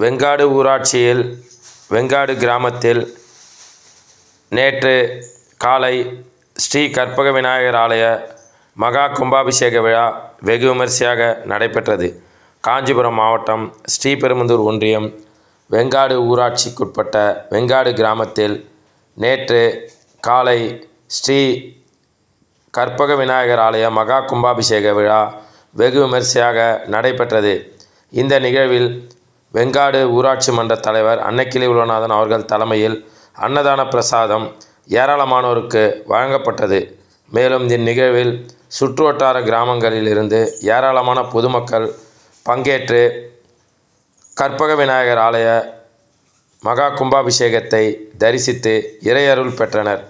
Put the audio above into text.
வெங்காடு ஊராட்சியில் வெங்காடு கிராமத்தில் நேற்று காலை ஸ்ரீ கற்பக விநாயகர் ஆலய மகா கும்பாபிஷேக விழா வெகு விமரிசையாக நடைபெற்றது. காஞ்சிபுரம் மாவட்டம் ஸ்ரீபெரும்புதூர் ஒன்றியம் வெங்காடு ஊராட்சிக்குட்பட்ட வெங்காடு கிராமத்தில் நேற்று காலை ஸ்ரீ கற்பக விநாயகர் ஆலய மகா கும்பாபிஷேக விழா வெகு விமரிசையாக நடைபெற்றது. இந்த நிகழ்வில் வெங்காடு ஊராட்சி மன்ற தலைவர் அன்னக்கிளி உலகநாதன் அவர்கள் தலைமையில் அன்னதான பிரசாதம் ஏராளமானோருக்கு வழங்கப்பட்டது. மேலும் இந்நிகழ்வில் சுற்றுவட்டார கிராமங்களில் இருந்து ஏராளமான பொதுமக்கள் பங்கேற்று கற்பக விநாயகர் ஆலய மகா கும்பாபிஷேகத்தை தரிசித்து இறையருள் பெற்றனர்.